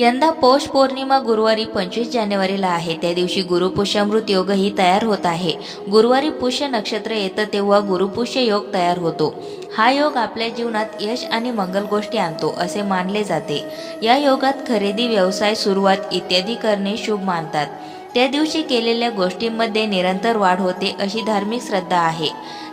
यंदा पौष पौर्णिमा गुरुवारी पंचवीस जानेवारीला आहे. त्या दिवशी गुरुपुष्यामृत योगही तयार होत आहे. गुरुवारी पुष्य नक्षत्र येतं तेव्हा गुरुपुष्य योग तयार होतो. हा योग आपल्या जीवनात यश आणि मंगल गोष्टी आणतो असे मानले जाते. या योगात खरेदी व्यवसाय सुरुवात इत्यादी करणे शुभ मानतात. त्या दिवशी केलेल्या गोष्टींमध्ये निरंतर वाढ होते अशी धार्मिक श्रद्धा आहे.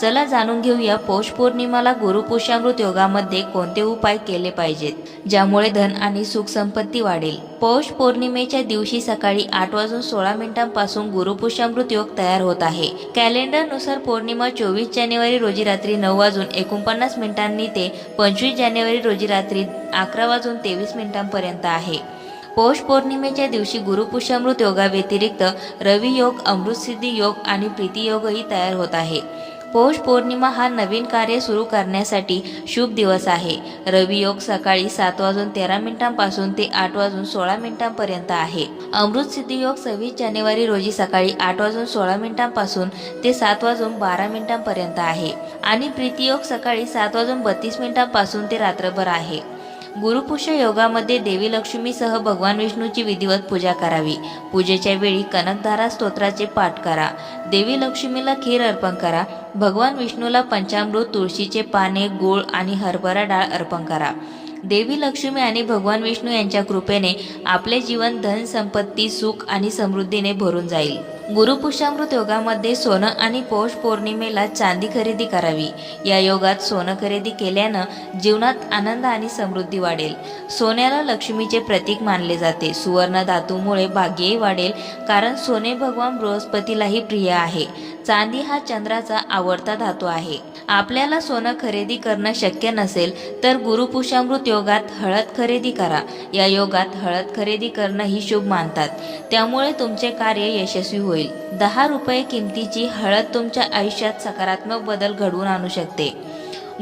चला जाणून घेऊया पौष पौर्णिमाला गुरुपुष्यामृत योगामध्ये कोणते उपाय केले पाहिजेत ज्यामुळे धन आणि सुख संपत्ती वाढेल. पौष पौर्णिमेच्या दिवशी सकाळी आठ वाजून सोळा मिनिटांपासून गुरुपुषामृत योग तयार होत आहे. कॅलेंडरनुसार पौर्णिमा चोवीस जानेवारी रोजी रात्री नऊ वाजून एकोणपन्नास मिनिटांनी ते पंचवीस जानेवारी रोजी रात्री अकरा वाजून तेवीस मिनिटांपर्यंत आहे. पौष पौर्णिमेच्या दिवशी गुरुपुष्यामृत योगाव्यतिरिक्त रवी योग अमृतसिद्धी योग आणि प्रीती योगही तयार होत आहे. पौष पौर्णिमा हा नवीन कार्य सुरू करण्यासाठी शुभ दिवस आहे. रवियोग सकाळी सात वाजून तेरा मिनिटांपासून ते आठ वाजून सोळा मिनिटांपर्यंत आहे. अमृत सिद्धी योग सव्वीस जानेवारी रोजी सकाळी आठ वाजून सोळा मिनिटांपासून ते सात वाजून बारा मिनिटांपर्यंत आहे. आणि प्रीती योग सकाळी सात वाजून बत्तीस मिनिटांपासून ते रात्रभर आहे. गुरुपुष्य योगामध्ये देवी लक्ष्मीसह भगवान विष्णूची विधिवत पूजा करावी. पूजेच्या वेळी कनकधारा स्तोत्राचे पाठ करा. देवी लक्ष्मीला खीर अर्पण करा. भगवान विष्णूला पंचामृत तुळशीचे पाने गोळ आणि हरभरा डाळ अर्पण करा. देवी लक्ष्मी आणि भगवान विष्णू यांच्या कृपेने आपले जीवन धन संपत्ती सुख आणि समृद्धीने भरून जाईल. गुरुपुष्यामृत योगामध्ये सोनं आणि पौष पौर्णिमेला चांदी खरेदी करावी. या योगात सोनं खरेदी केल्यानं जीवनात आनंद आणि समृद्धी वाढेल. सोन्याला लक्ष्मीचे प्रतीक मानले जाते. सुवर्ण धातूमुळे भाग्यही वाढेल कारण सोने भगवान बृहस्पतीलाही प्रिय आहे. चांदी हा चंद्राचा आवडता धातू आहे. आपल्याला सोनं खरेदी करणं शक्य नसेल तर गुरुपुषामृत योगात हळद खरेदी करा. या योगात हळद खरेदी करणं ही शुभ मानतात. त्यामुळे तुमचे कार्य यशस्वी होईल. दहा रुपये किमतीची हळद तुमच्या आयुष्यात सकारात्मक बदल घडवून आणू शकते.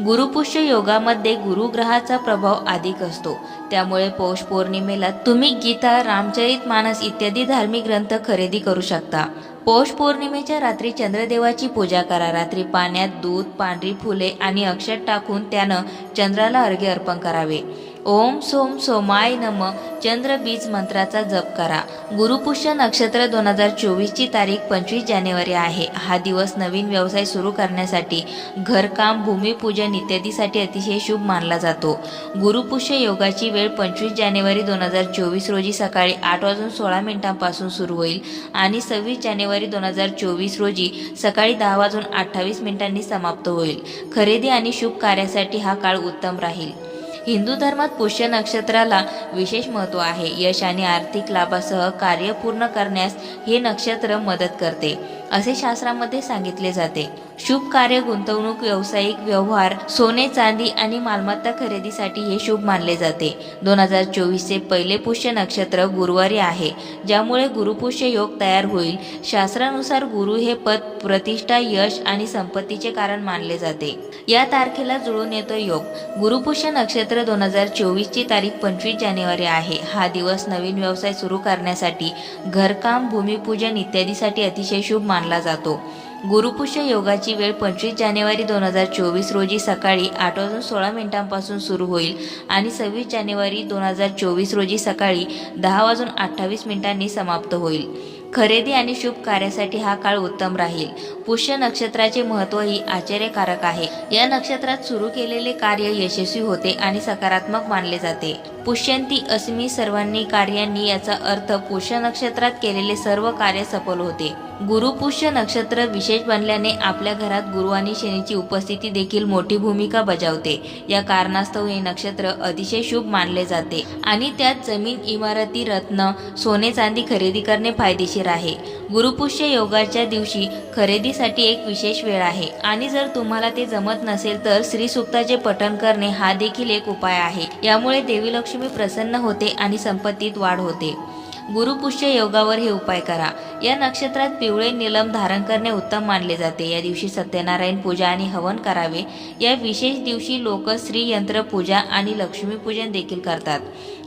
गुरुपुष्य योगामध्ये गुरुग्रहाचा प्रभाव अधिक असतो. त्यामुळे पौष पौर्णिमेला तुम्ही गीता रामचरित मानस इत्यादी धार्मिक ग्रंथ खरेदी करू शकता. पौष पौर्णिमेच्या रात्री चंद्रदेवाची पूजा करा. रात्री पाण्यात दूध पांढरी फुले आणि अक्षत टाकून त्यानं चंद्राला अर्घ्य अर्पण करावे. ओम सोम सोमाय नम. चंद्रबीज मंत्राचा जप करा. गुरुपुष्य नक्षत्र दोन हजार चोवीसची तारीख पंचवीस जानेवारी आहे. हा दिवस नवीन व्यवसाय सुरू करण्यासाठी घरकाम भूमिपूजन इत्यादीसाठी अतिशय शुभ मानला जातो. गुरुपुष्य योगाची वेळ पंचवीस जानेवारी दोन हजार चोवीस रोजी सकाळी आठ वाजून सोळा मिनिटांपासून सुरू होईल आणि सव्वीस जानेवारी दोन हजार चोवीस रोजी सकाळी दहा वाजून अठ्ठावीस मिनिटांनी समाप्त होईल. खरेदी आणि शुभ कार्यासाठी हा काळ उत्तम राहील. हिंदू धर्मात पुष्य नक्षत्राला विशेष महत्त्व आहे. यश आणि आर्थिक लाभासह कार्य पूर्ण करण्यास हे नक्षत्र मदत करते. असे शास्त्रामध्ये सांगितले जाते. शुभ कार्य गुंतवणूक व्यावसायिक व्यवहार सोने चांदी आणि मालमत्ता खरेदीसाठी हे शुभ मानले जाते. दोन हजार चोवीसचे पहिले पुष्य नक्षत्र गुरुवारी आहे ज्यामुळे गुरुपुष्य योग तयार होईल. शास्त्रानुसार गुरु हे पद प्रतिष्ठा यश आणि संपत्तीचे कारण मानले जाते. या तारखेला जुळून येतो योग. गुरुपुष्य नक्षत्र दोन हजार चोवीसची तारीख पंचवीस जानेवारी आहे. हा दिवस नवीन व्यवसाय सुरू करण्यासाठी घरकाम भूमिपूजन इत्यादीसाठी अतिशय शुभ मानला जातो. गुरुपुष्य योगाची वेळ पंचवीस जानेवारी दोन हजार चोवीस रोजी सकाळी आठ वाजून सोळा मिनिटांपासून सुरू होईल आणि सव्वीस जानेवारी दोन हजार चोवीस रोजी सकाळी दहा वाजून अठ्ठावीस मिनिटांनी समाप्त होईल. खरेदी आणि शुभ कार्यासाठी हा काळ उत्तम राहील. पुष्य नक्षत्राचे महत्त्व ही आश्चर्यकारक आहे. या नक्षत्रात सुरू केलेले कार्य यशस्वी होते आणि सकारात्मक मानले जाते. पुष्यंती अस्मी सर्वांनी कार्यांनी याचा अर्थ पुष्य नक्षत्रात केलेले सर्व कार्य सफल होते. गुरुपुष्य नक्षत्र विशेष बनल्याने आपल्या घरात गुरु आणि शनीची उपस्थिती देखील मोठी भूमिका बजावते. या कारणास्तव हे नक्षत्र अतिशय शुभ मानले जाते. आणि त्यात जमीन इमारती रत्न सोने चांदी खरेदी करणे फायदेशीर आहे. गुरुपुष्य योगाच्या दिवशी खरेदीसाठी एक विशेष वेळ आहे. आणि जर तुम्हाला ते जमत नसेल तर श्री सुक्ताचे पठण करणे हा देखील एक उपाय आहे. यामुळे देवी लक्ष्मी प्रसन्न होते आणि संपत्तीत वाढ होते. गुरुपुष्य योगावर हे उपाय करा. या नक्षत्रात पिवळे निलम धारण करणे उत्तम मानले जाते. या दिवशी सत्यनारायण पूजा आणि हवन करावे. या विशेष दिवशी लोक श्री यंत्र पूजा आणि लक्ष्मीपूजन देखील करतात.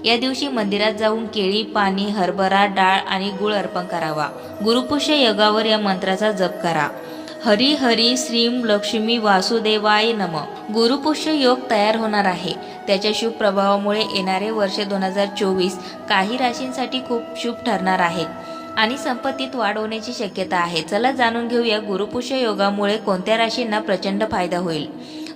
या दिवशी मंदिरात जाऊन केळी पाणी हरभरा डाळ आणि गुळ अर्पण करावा. गुरुपुष्य योगावर या मंत्राचा जप करा. हरी हरी श्रीम लक्ष्मी वासुदेवाय नम. गुरुपुष्य योग तयार होणार आहे. त्याच्या शुभ प्रभावामुळे येणारे वर्ष दोन हजार चोवीस काही राशींसाठी खूप शुभ ठरणार आहेत आणि संपत्तीत वाढ होण्याची शक्यता आहे. चला जाणून घेऊया गुरुपुष्य योगामुळे कोणत्या राशींना प्रचंड फायदा होईल.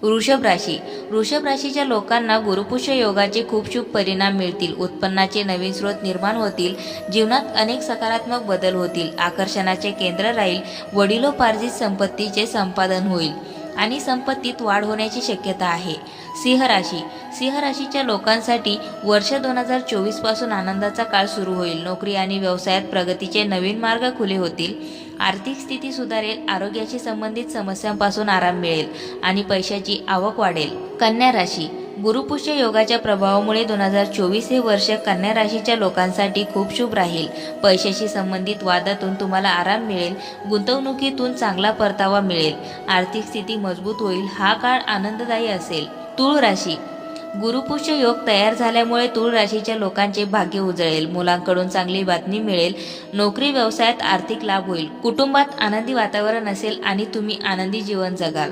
वृषभ राशी. वृषभ राशीच्या लोकांना गुरुपुष्य योगाचे खूप शुभ परिणाम मिळतील. उत्पन्नाचे नवीन स्रोत निर्माण होतील. जीवनात अनेक सकारात्मक बदल होतील. आकर्षणाचे केंद्र राहील. वडिलोपार्जित संपत्तीचे संपादन होईल. आणि संपत्तीत वाढ होण्याची शक्यता आहे. सिंह राशी. सिंह राशीच्या लोकांसाठी वर्ष दोन हजार चोवीसपासून आनंदाचा काळ सुरू होईल. नोकरी आणि व्यवसायात प्रगतीचे नवीन मार्ग खुले होतील. आर्थिक स्थिती सुधारेल आरोग्याशी संबंधित समस्यांपासून आराम मिळेल आणि पैशाची आवक वाढेल. कन्या राशी. गुरुपुष्य योगाच्या प्रभावामुळे दोन हजार चोवीस हे वर्ष कन्या राशीच्या लोकांसाठी खूप शुभ राहील. पैशाशी संबंधित वादातून तुम्हाला आराम मिळेल गुंतवणुकीतून चांगला परतावा मिळेल आर्थिक स्थिती मजबूत होईल हा काळ आनंददायी असेल. तुळ राशी. गुरुपुष्य योग तयार झाल्यामुळे तूळ राशीच्या लोकांचे भाग्य उजळेल मुलांकडून चांगली बातमी मिळेल नोकरी व्यवसायात आर्थिक लाभ होईल कुटुंबात आनंदी वातावरण असेल आणि तुम्ही आनंदी जीवन जगाल.